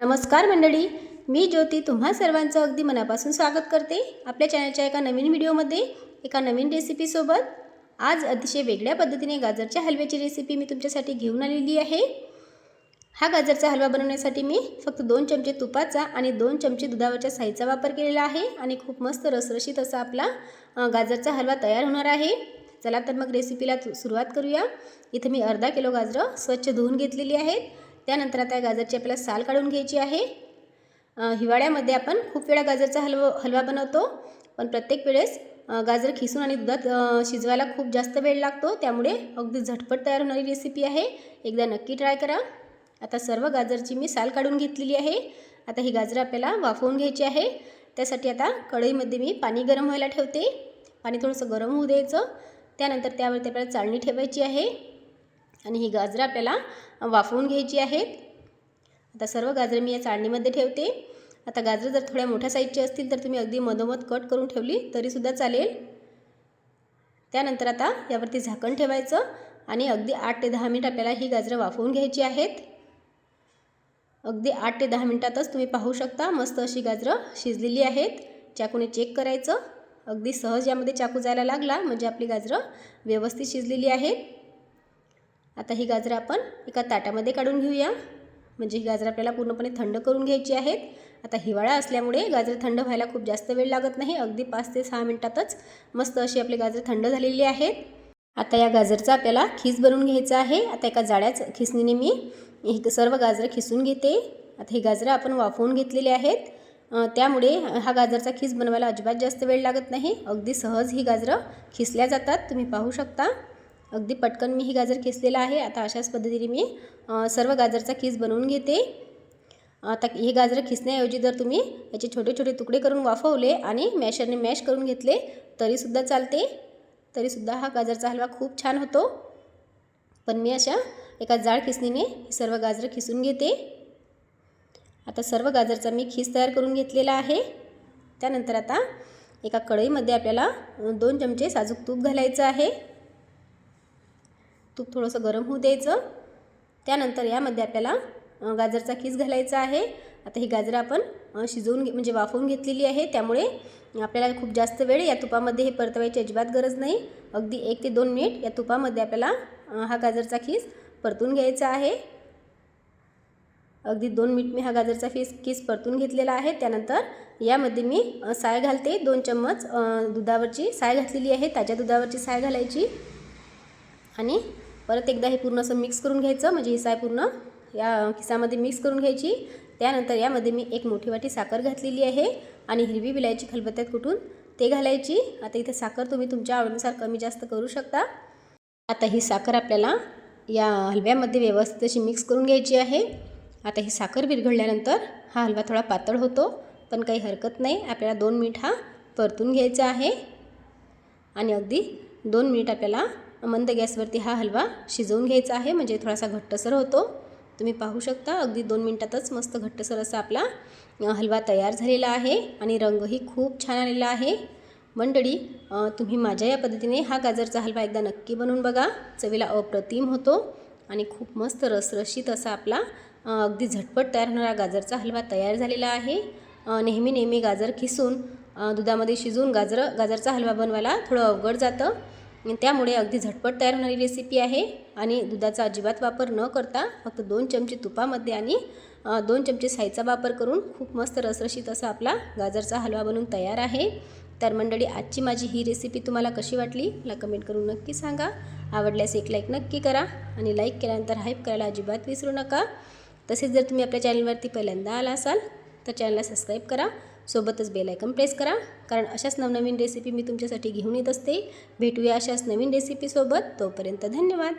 नमस्कार मंडळी मी ज्योती तुम्हा सर्वांचं अगदी मनापासून स्वागत करते आपल्या चॅनलच्या एका नवीन व्हिडिओमध्ये एका नवीन रेसिपीसोबत आज अतिशय वेगळ्या पद्धतीने गाजरच्या हलव्याची रेसिपी मी तुमच्यासाठी घेऊन आलेली आहे. हा गाजरचा हलवा बनवण्यासाठी मी फक्त दोन चमचे तुपाचा आणि दोन चमचे दुधावरच्या साईचा वापर केलेला आहे आणि खूप मस्त रसरशीत असा आपला गाजरचा हलवा तयार होणार आहे. चला तर मग रेसिपीला सुरुवात करूया. इथं मी अर्धा किलो गाजरं स्वच्छ धुवून घेतलेली आहेत. त्यानंतर आता गाजरची आपल्याला साल काढून घ्यायची आहे. हिवाळ्यामध्ये आपण खूप वेळा गाजरचा हलव हलवा बनवतो पण प्रत्येक वेळेस गाजर खिसून आणि दुधात शिजवायला खूप जास्त वेळ लागतो. त्यामुळे अगदी झटपट तयार होणारी रेसिपी आहे. एकदा नक्की ट्राय करा. आता सर्व गाजरची मी साल काढून घेतलेली आहे. आता ही गाजरं आपल्याला वाफवून घ्यायची आहे. त्यासाठी आता कढईमध्ये मी पाणी गरम व्हायला ठेवते. पाणी थोडंसं गरम होऊ द्यायचं. त्यानंतर त्यावरती आपल्याला चाळणी ठेवायची आहे. आणि ही गाजरं आपल्याला वाफवून घ्यायची आहेत. आता सर्व गाजरं मी या चाळणीमध्ये ठेवते. आता गाजरं जर थोड्या मोठ्या साईजची असतील तर तुम्ही अगदी मधोमध कट करून ठेवली तरीसुद्धा चालेल. त्यानंतर आता यावरती झाकण ठेवायचं आणि अगदी आठ ते दहा मिनिट आपल्याला ही गाजरं वाफवून घ्यायची आहेत. अगदी आठ ते दहा मिनिटातच तुम्ही पाहू शकता मस्त अशी गाजरं शिजलेली आहेत. चाकूने चेक करायचं. अगदी सहज यामध्ये चाकू जायला लागला म्हणजे आपली गाजरं व्यवस्थित शिजलेली आहेत. आता ही गाजरं आपण एका ताटामध्ये काढून घेऊया. म्हणजे ही गाजरं आपल्याला पूर्णपणे थंड करून घ्यायची आहेत. आता हिवाळा असल्यामुळे गाजर थंड व्हायला खूप जास्त वेळ लागत नाही. अगदी पाच ते सहा मिनटातच मस्त अशी आपली गाजर थंड झालेली आहेत. आता या गाजरचा आपल्याला खीस बनवून घ्यायचा आहे. आता एका जाड्याच खिसणीने मी ही सर्व गाजरं खिसून घेते. आता ही गाजरं आपण वाफवून घेतलेली आहेत. त्यामुळे हा गाजरचा खीस बनवायला अजिबात जास्त वेळ लागत नाही. अगदी सहज ही गाजरं खिसल्या जातात. तुम्ही पाहू शकता. अगदी पटकन मी ही गाजर किसलेला आहे. आता अशाच पद्धतीने मी सर्व गाजरचा किस बनवून घेते. आता हे गाजरं खिसण्याऐवजी जर तुम्ही याचे छोटे छोटे तुकडे करून वाफवले आणि मॅशरने मॅश करून घेतले तरीसुद्धा चालते. तरीसुद्धा हा गाजरचा हलवा खूप छान होतो. पण मी अशा एका जाड खिसणीने सर्व गाजरं खिसून घेते. आता सर्व गाजरचा मी खीस तयार करून घेतलेला आहे. त्यानंतर आता एका कढईमध्ये आपल्याला दोन चमचे साजूक तूप घालायचं आहे. तूप थोडंसं गरम होऊ द्यायचं. त्यानंतर यामध्ये आपल्याला गाजरचा खीस घालायचा आहे. आता ही गाजरं आपण शिजवून घे म्हणजे वाफवून घेतलेली आहे. त्यामुळे आपल्याला खूप जास्त वेळ या तुपामध्ये हे परतवायची अजिबात गरज नाही. अगदी एक ते दोन मिनिट या तुपामध्ये आपल्याला हा गाजरचा खीस परतून घ्यायचा आहे. अगदी दोन मिनिट मी हा गाजरचा फीस किस परतून घेतलेला आहे. त्यानंतर यामध्ये मी साय घालते. दोन चम्मच दुधावरची साय घातलेली आहे. ताज्या दुधावरची साय घालायची. आणि परत एकदा हे पूर्ण असं मिक्स करून घ्यायचं म्हणजे ही साय पूर्ण या खिसामध्ये मिक्स करून घ्यायची. त्यानंतर यामध्ये मी एक मोठी वाटी साखर घातलेली आहे आणि हिरवी विलायची खलबत्त्यात कुठून ते घालायची. आता इथे साखर तुम्ही तुमच्या आवडीनुसार कमी जास्त करू शकता. आता ही साखर आपल्याला या हलव्यामध्ये व्यवस्थित अशी मिक्स करून घ्यायची आहे. आता ही साखर विरघळल्यानंतर हा हलवा थोडा पातळ होतो पण काही हरकत नाही. आपल्याला दोन मिनिट हा परतून घ्यायचा आहे. आणि अगदी दोन मिनिट आपल्याला मंद गॅसवरती हा हलवा शिजवून घ्यायचा आहे. म्हणजे थोडासा घट्टसर होतो. तुम्ही पाहू शकता अगदी दोन मिनटातच मस्त घट्टसर असा आपला हलवा तयार झालेला आहे आणि रंगही खूप छान आलेला आहे. मंडळी तुम्ही माझ्या या पद्धतीने हा गाजरचा हलवा एकदा नक्की बनवून बघा. चवीला अप्रतिम होतो आणि खूप मस्त रसरशीत असा आपला अगदी झटपट तयार होणारा गाजरचा हलवा तयार झालेला आहे. नेहमी नेहमी गाजर खिसून दुधामध्ये शिजवून गाजर गाजरचा हलवा बनवायला थोडं अवघड जातं. त्यामुळे अगदी झटपट तयार होणारी रेसिपी आहे. आणि दुधाचा अजिबात वापर न करता फक्त दोन चमचे तुपामध्ये आणि दोन चमचे साईचा वापर करून खूप मस्त रसरशीत असा आपला गाजरचा हलवा बनवून तयार आहे. तर मंडळी आजची माझी ही रेसिपी तुम्हाला कशी वाटली? मला कमेंट करून नक्की सांगा. आवडल्यास एक लाईक नक्की करा आणि लाईक केल्यानंतर हाईप करायला अजिबात विसरू नका. तसेच जर तुम्ही आपल्या चॅनलवरती पहिल्यांदा आला असाल तर चॅनलला सबस्क्राईब करा. सोबतच बेल आयकन प्रेस करा. कारण अशाच नवनवीन रेसिपी मी तुमच्यासाठी घेऊन येत असते. भेटूया अशाच नवीन रेसिपीसोबत तोपर्यंत धन्यवाद.